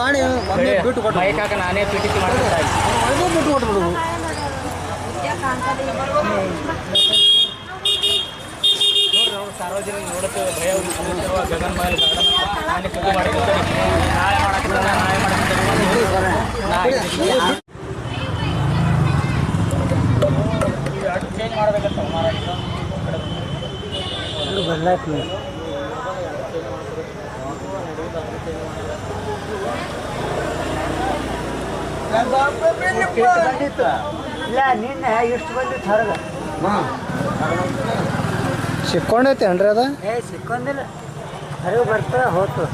ಮಾಡಿ ಬಿಟ್ಟು ಕೊಟ್ಟು ನಾನೇ ಪಿಟಿಸಿ ಮಾಡ್ತಾ ಮೊದಲೇ ಬಿಟ್ಟು ಕೊಟ್ಬಿಡು. ಅವ್ರು ಸಾರ್ವಜನಿಕ ನೋಡುತ್ತೇವೆ ಭಯ ಉಂಟುತ್ತಿರುವ ಗಗನ್ ಮಹಲ್ ಗಾರ್ಡನ್ ನಾನೇ ಪೂಜೆ ಮಾಡಿರ್ತಾರೆ ನಾಳೆ ಮಾಡಕ್ಕೆ ನಾಳೆ ಮಾಡಕ್ಕೆ ಚೇಂಜ್ ಮಾಡಬೇಕಂತ ಮಾರಾಟ ಇಲ್ಲ ನಿನ್ನೆ ಇಷ್ಟು ಬಂದಿತ್ತು ಹೊರಗೆ ಸಿಕ್ಕೊಂಡೈತೆ ಅನ್ರಿ ಅದ? ಏ ಸಿಕ್ಕೊಂದಿಲ್ಲ ಹೊರಗೆ ಬರ್ತಾ ಹೋತು.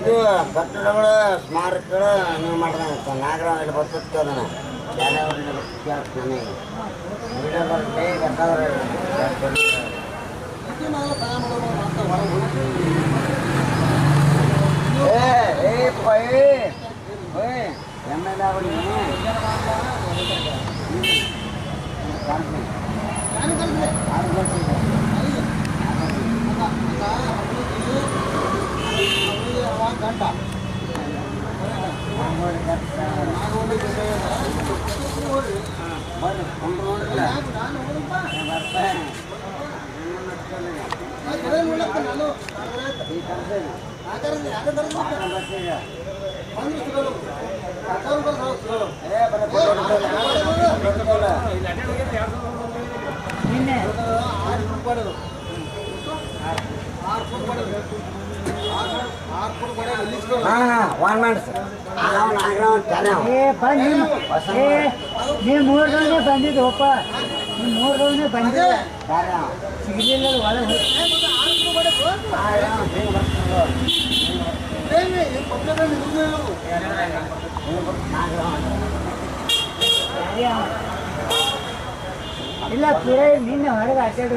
ಇದು ಕಟ್ಟಡಗಳ ಸ್ಮಾರಕಗಳ ನೀವು ಮಾಡ್ದಂಗೆ ನಾಗರಾವ್ ಇಲ್ಲಿ ಬರ್ತಿತ್ತು ಅದನ್ನು. ಶಾಲೆಯವ್ರಿಗೆ ನಿನ್ನೆ ನಾವು ನಾಗರಾವ್ ಚಾನೆ ಏ ಬಂದು ಏ ನೀವು ಮೂರು ಗಂಟೆ ಬಂದಿದ್ದು ಒಪ್ಪ ನೀವು ಮೂರು ಗಂಟೆ ಬಂದಿಲ್ಲ ಸಿಗಲಿಲ್ಲ ಒಳಗೆ ಹೋಗಿ ಇಲ್ಲ ಪೂರ ನಿನ್ನೆ ಹೊರಗೆ ಅಡ್ಡಾಡಿ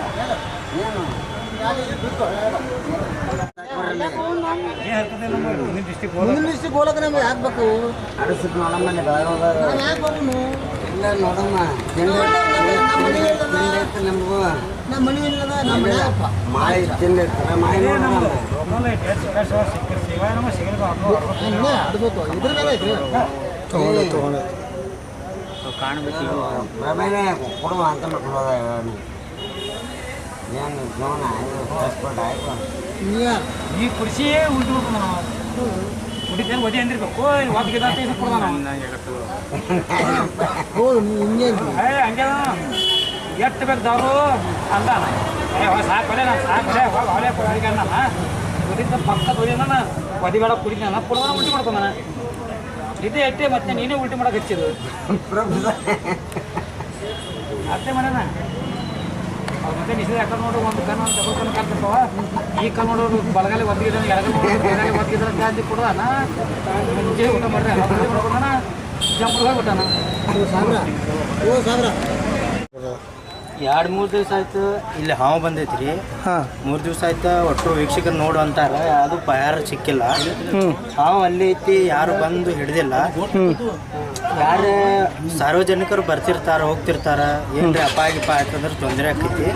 ಮುಂದಿನ ಡಿಸ್ಟಿಕ್ ಹೋಲಕ ನಮ್ಗೆ ಯಾಕೆ ಬರ್ತೀನಿ ಇಲ್ಲ ನೋಡಮ್ಮ ತಿಂಡಿ ನಮಗೂ ನಮ್ಮ ಮನೆ ಇಲ್ಲದ ನಮ್ಮ ಮನೆಯಪ್ಪ ಮಾಳಿ ತಿಂಡಿ ಇರ್ತದೆ ಇನ್ನೇ ಅಡ್ಬೇಕು ಇದ್ರ. ಮೇಲೆ ಐತ್ರಿ ಕಾಣಬೇಕು ಕೊಡುವ ಅಂತ ಮಾಡ್ಕೊಳ್ಳೋದ ಈ ಕುರ್ಸಿ ಉಲ್ಟು ಕುಡಿತೇನೆ ಒದಿ ಅಂದಿರ್ಬೇಕು. ಕೊಡ್ದ ಓ ಇನ್ನೇನು ಏ ಹಂಗೆ ಎಷ್ಟು ಬೇಕು ದಾರು. ಅಂದ ಸಾಕಲೆ ನಾನು ಸಾಕಲೆ ಹೋಗಿ ಅವಲೇ ಕೊಡೋರಿಗೆ ಅಂದಾನ ಕುಡಿತ ಪಕ್ಕ ತೊಳಿಯೋಣ ಒದಿಬೇಡ ಕುಡಿತಾನ ಕೊಡೋಣ ಉಲ್ಟಿ ಮಾಡ್ಕೊಂಡಾನ. ಇದೇ ಎಟ್ಟೆ ಮತ್ತೆ ನೀನೇ ಉಲ್ಟಿ ಮಾಡಕ್ಕೆ ಹಚ್ಚಿದ್ದು. ಅಷ್ಟೇ ಮಾಡ್ಯಾನ ಮತ್ತೆ ನಿಷೇಧ ಯಾಕಂದ್ರೆ ನೋಡು, ಒಂದು ಕಣ್ಣು, ಒಂದು ಡಬಲ್ ಕಣ್ಣು ಕಾಲ್ತಿರ್ತಾವ ಈ ಕಣ್ಣು ನೋಡೋರು ಬಲಗಾಲಿ ಒದ್ದಿದ್ರೆ ಎಡಗಲ್ ನೋಡೋರು ಒದ್ದಿದ್ರೆ ಒದ್ಗಿದ್ದಾನೆ ಕೂಡ ಮುಂಚೆ ಊಟ ಮಾಡ್ರೆ ಜಂಪ್ ಹೋಗ್ಬಿಟ್ಟಾನ. ಸಾವಿರ ಸಾವಿರ ಎರಡು ಮೂರು ದಿವಸ ಆಯ್ತು ಇಲ್ಲಿ ಹಾವು ಬಂದೈತ್ರಿ. ಹಾಂ. ಮೂರು ದಿವಸ ಆಯ್ತು ಒಟ್ಟು ವೀಕ್ಷಕರು ನೋಡು ಅಂತಾರ ಅದು ಪರಿಹಾರ ಸಿಕ್ಕಿಲ್ಲ. ಹಾವು ಅಲ್ಲಿ ಐತಿ ಯಾರು ಬಂದು ಹಿಡ್ದಿಲ್ಲ. ಯಾರು ಸಾರ್ವಜನಿಕರು ಬರ್ತಿರ್ತಾರ ಹೋಗ್ತಿರ್ತಾರ ಏನ್ರಿ ಅಪಾಯ ಗಿಪಾಯ ಆಯ್ತಂದ್ರೆ ತೊಂದರೆ ಆಕೈತಿ.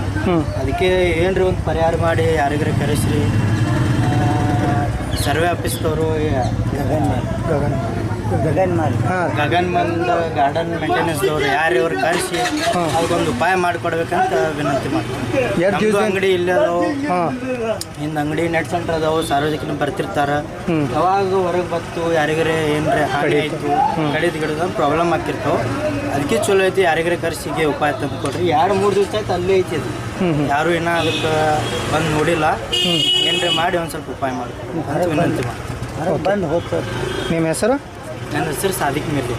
ಅದಕ್ಕೆ ಏನ್ರಿ ಒಂದು ಪರಿಹಾರ ಮಾಡಿ ಯಾರಿಗಾರ ಕರೆಸ್ರಿ. ಸರ್ವೆ ಆಫೀಸ್ದವರು ಗಗನ್ ಗಗನ್ ಹಾಂ. ಗಗನ್ ಮಂದ ಗಾರ್ಡನ್ ಮೇಂಟೆನೆನ್ಸ್ದವ್ರು ಯಾರು ಇವ್ರು ಕರೆಸಿ ಅವ್ರಿಗೊಂದು ಉಪಾಯ ಮಾಡಿಕೊಡ್ಬೇಕಂತ ವಿನಂತಿ ನಮ್ದು ಅಂಗಡಿ ಇಲ್ಲೇ ಅದಾವು. ಹಿಂದ ಅಂಗಡಿ ನೆಟ್ ಸೆಂಟರ್ ಅದಾವು ಸಾರ್ವಜನಿಕರು ಬರ್ತಿರ್ತಾರ. ಯಾವಾಗ ಹೊರಗೆ ಬತ್ತು ಯಾರಿಗಾರೆ ಏನ್ರೆ ಹಾಡಿ ಆಯ್ತು ಕಡಿದು ಗಿಡದ ಪ್ರಾಬ್ಲಮ್ ಆಗ್ತಿರ್ತಾವ. ಅದಕ್ಕೆ ಚಲೋ ಐತಿ ಯಾರಿಗಾರೆ ಕರ್ಸಿಗೆ ಉಪಾಯ ತಂದು ಕೊಡ್ರಿ ಎರಡು ಮೂರು ದಿವಸ ಆಯ್ತು ಅಲ್ಲೇ ಐತಿ ಅದು. ಯಾರು ಇನ್ನ ಅದಕ್ಕೆ ಬಂದು ನೋಡಿಲ್ಲ. ಏನ್ರೆ ಮಾಡಿ ಒಂದು ಸ್ವಲ್ಪ ಉಪಾಯ ಮಾಡಿ ಅಂತ ವಿನಂತಿ ಮಾಡ್ತೀನಿ. ಹೊರಗೆ ಬಂದು ಹೋಗ್ತಾರೆ ನಿಮ್ಮ ಹೆಸರು? ನನ್ನ ಹೆಸರು ಸಾದಿಕ್ ಮಿರ್ಲಿ